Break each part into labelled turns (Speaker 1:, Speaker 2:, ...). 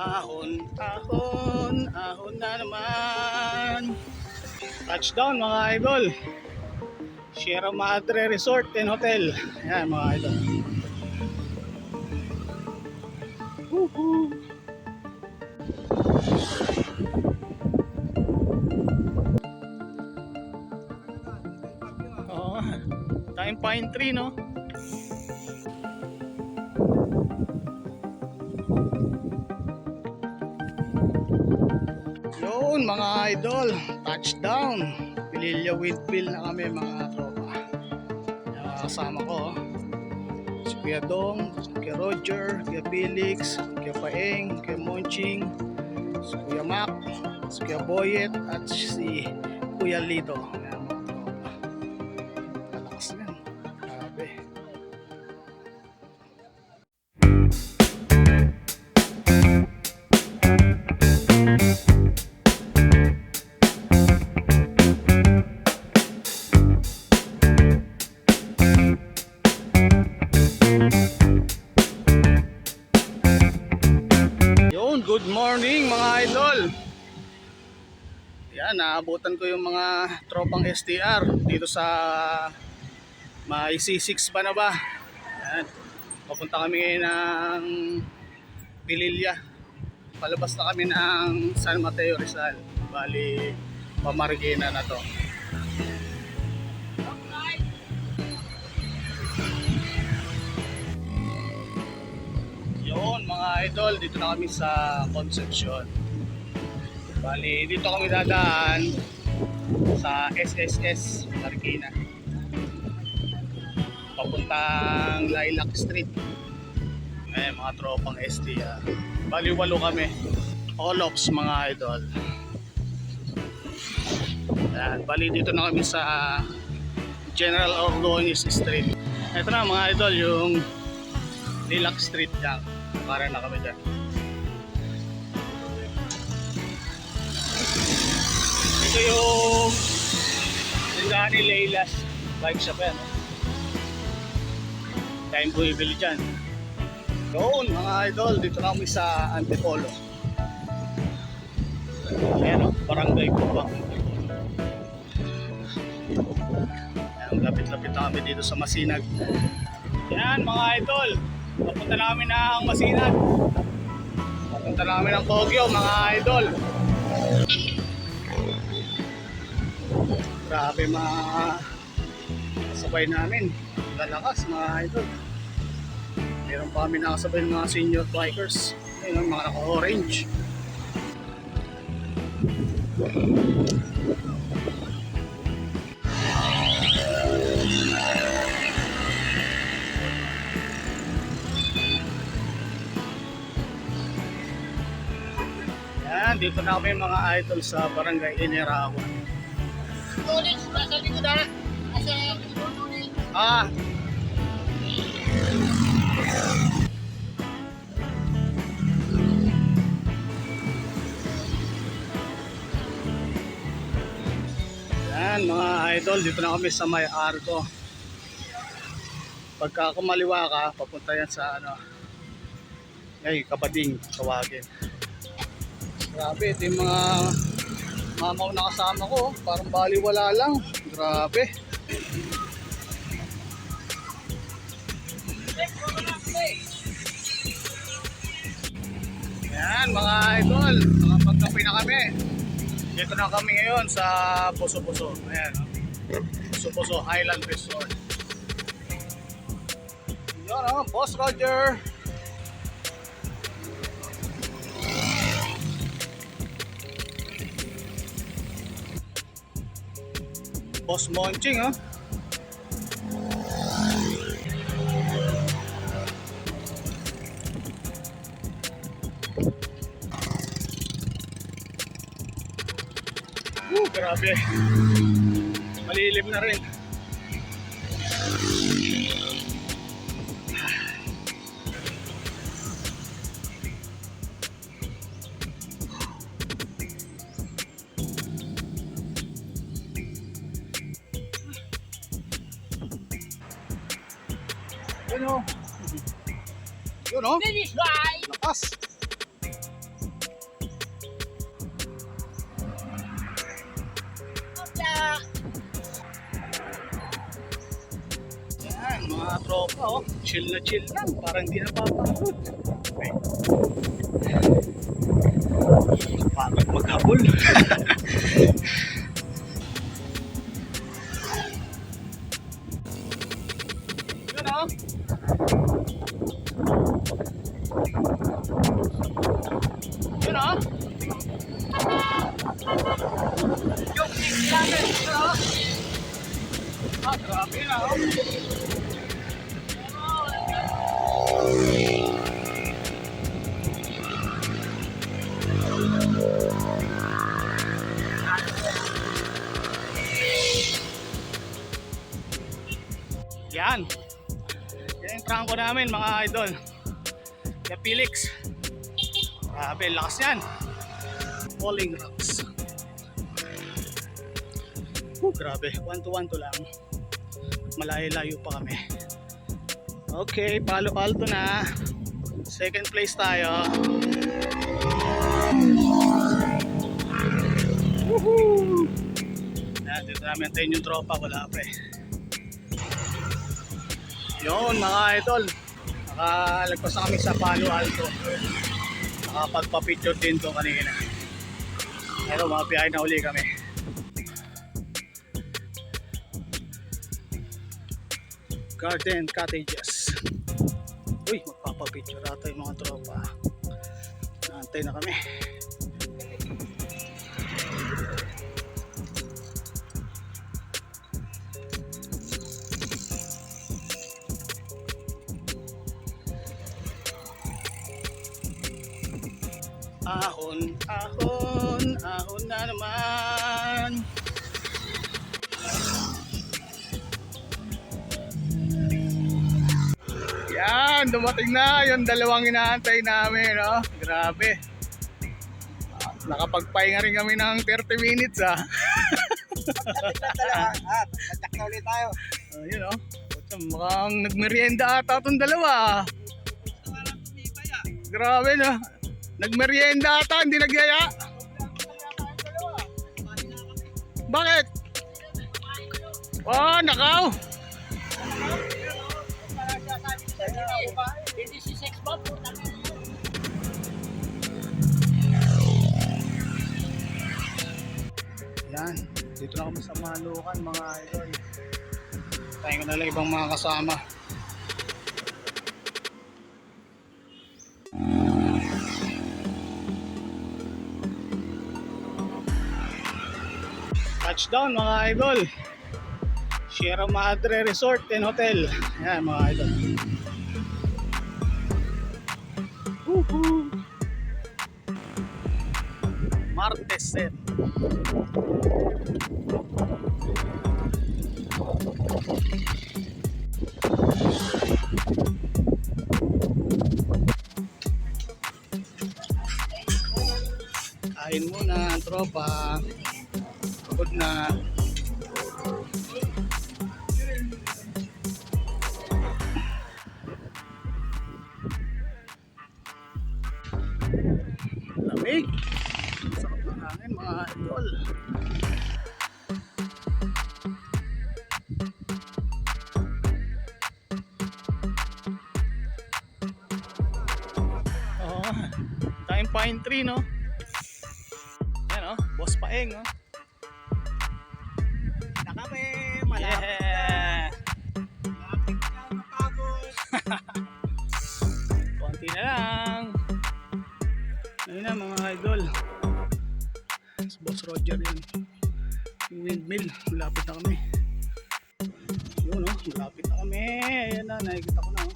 Speaker 1: Ahon, ahon, ahon na naman. Touchdown mga idol. Sierra Madre Resort and Hotel. Ayan mga idol. Woohoo! Oo. Time pine tree, no? Yun mga idol, touchdown. Pililya Windmill na kami mga tropa. Kasama ko. oh. Si Kuya Dong, Kuya Roger, Kuya Felix, Kuya Paeng, Kuya Monching, si Kuya Mac, si Kuya Boyet, at si Kuya Lito. Naabutan ko yung mga tropang STR dito sa may C6 pa na ba. Yan. Papunta kami ngayon ng Pililya. Palabas na kami ng San Mateo Rizal. Bali, pamarigina na to. Yun mga idol, dito na kami sa Concepcion. Bali, dito kami dadaan sa SSS Marikina. Papuntang Lilac Street. Eh, mga tropang STR. Bali, walo kami. All ops mga idol. Yan, bali dito na kami sa General Ordonez Street. Ito na mga idol, yung Lilac Street dyan. Para na kami dyan. Ito yung tindahan ni Leilas bike shop yan. Time po ibili dyan. Doon mga idol, dito na kami sa Antipolo. Ayan o, barangay po ba? Ayan, lapit-lapit na kami dito sa Masinag. Yan mga idol, papunta na kami ng Masinag. Papunta na kami ng Tokyo mga idol. Grabe mga kasabay namin. Lalakas mga idol. Meron pa kami nakasabay ng mga senior bikers. Ayun, ang mga naka-orange. Yan, dito na kami mga idol sa barangay Inirawan.
Speaker 2: Tulis, nasa likod tulis.
Speaker 1: Ah, Yan mga idol, dito na kami sa may Arco. Pagka kumaliwa ka, papunta yan sa ano, ay kabading, tawagin. Grabe, ito yung mga mamaw na kasama ko, oh. parang baliwala lang. Grabe. Yan mga idol, nakapagkape na kami. Dito na kami ngayon sa Puso-Puso. Ayan, oh. Puso-Puso Highland Resort. Yan oh, Boss Roger. Boss Monching, oh. Uh, grabe. Malilim na rin. nyo. Yun o.
Speaker 2: Finish line!
Speaker 1: Lakas! Yan, mga tropa o. Oh. Chill na chill lang. Parang di napapagod. Okay. Parang magkabol. namin mga idol. Kaya Felix. Grabe, lakas yan. Falling rocks. Oh, grabe. One to one to lang. Malayo-layo pa kami. Okay, Palo Alto na. Second place tayo. Woohoo! Yan, dito namin antayin yung tropa. Wala pa eh. Yun mga idol. Nakalagpas na kami sa Palo Alto. Nakapagpa-picture din to kanina. Pero mga biyahe na uli kami. Garden Cottages. Uy, magpapapicture ata yung mga tropa. Naantay na kami. Ahon, ahon, ahon na naman. Yan, dumating na yung dalawang inaantay namin, no? Grabe. Nakapagpahinga rin kami ng 30 minutes, ah.
Speaker 2: Ah, kontak na ulit tayo.
Speaker 1: Uh, yun, oh. Puta, Mukhang nagmerienda ata itong dalawa. ah. Grabe, no? Nagmerienda ata, hindi nagyaya. Bakit? Oh, nakaw. Yan, dito na kami sa Malukan mga idol. Tayo na lang ibang mga kasama. Touchdown mga idol. Sierra Madre Resort and Hotel. Yan mga idol. Woohoo! Martes set. Kain muna ang tropa. Pagod na. Lamig. Sarap ng hangin mga idol. Oo. Time pine tree, no? Yan, oh. Boss Paeng, oh. Si Roger yan. Yung windmill. Malapit na kami. Yun oh. Malapit na kami. Ayan na. Nakikita ko na oh.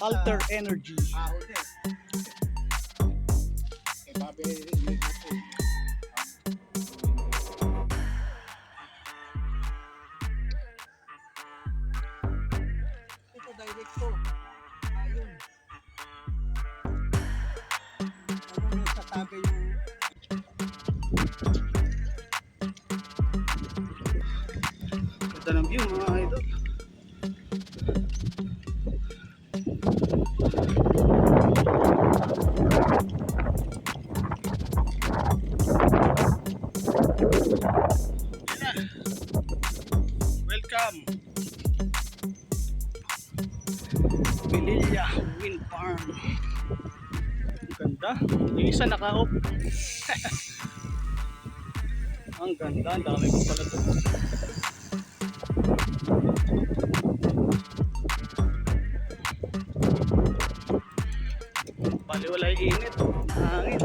Speaker 1: Alter Energy.
Speaker 2: Ahon eh. Eh, babe,
Speaker 1: Isa naka-off. ang ganda. Ang dami ko pala ito. Baliwala yung init. Hangin.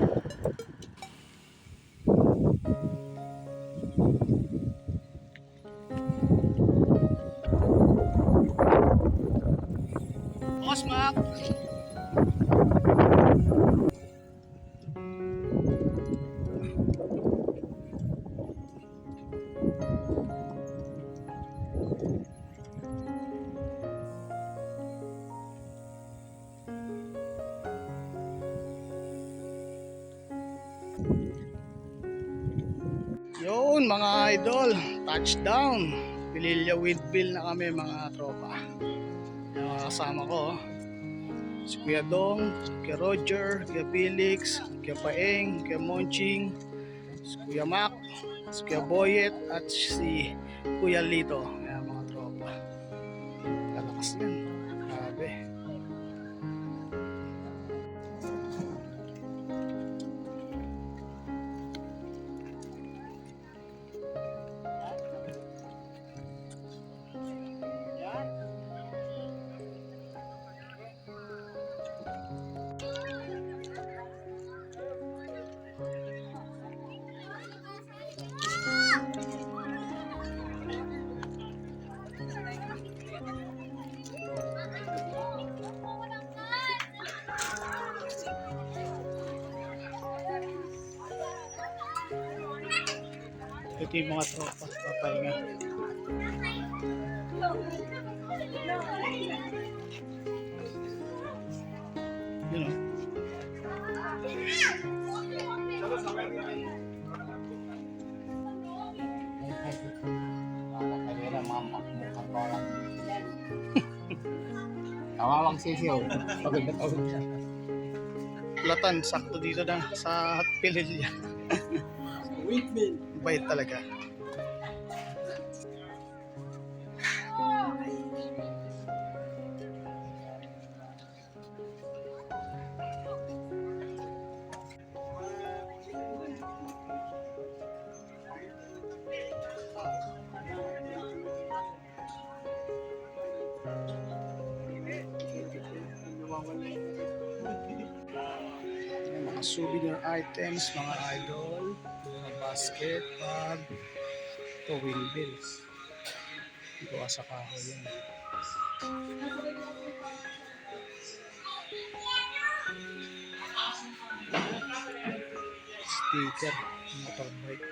Speaker 1: Mga idol, touchdown. Pililya with bill na kami mga tropa. Yung kasama ko. Si Kuya Dong, Kuya Roger, Kuya Felix, Kuya Paeng, Kuya Monching, si Kuya Mac, si Kuya Boyet, at si Kuya Lito. Ito yung mga tropa. Papahinga. Yun o.
Speaker 2: Parang. Kawawang sisiyo. Pagod na.
Speaker 1: Platan, sakto dito na sa Pililya. Bait talaga. Mga souvenir items, mga idol, basket, bag, ito, wheelbills. Gawa sa kahoy yan. Sticker, motorbike.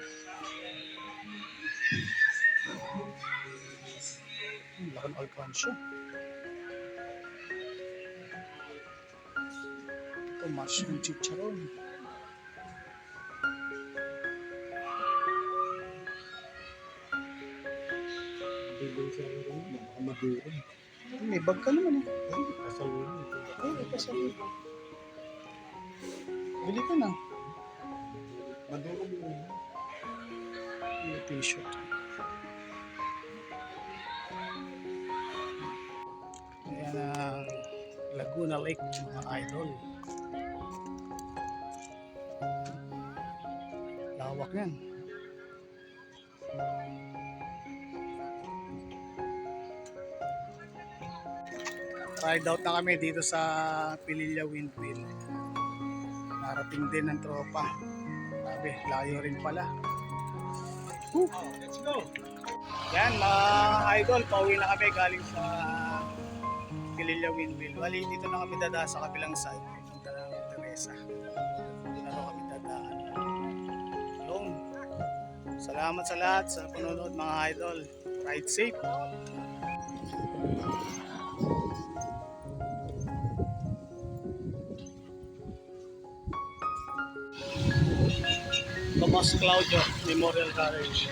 Speaker 1: Laki ng alkansya. Ito, mushroom chicharon. May bag ka naman eh. Ay, may pasalubong. Bili ka na. May t-shirt. Ayan ang Laguna Lake, mga idol. Lawak yan. Ride out na kami dito sa Pililla Windmill. Narating din ng tropa. Sabi, layo rin pala. Woo! Let's go! Yan mga idol, pauwi na kami galing sa Pililla Windmill. Bali, dito na kami dadaan sa kabilang side. Punta na ng Teresa. Dito na kami dadaan. Yun. Salamat sa lahat sa panonood mga idol. Ride safe. Tomas Claudio Memorial Garage.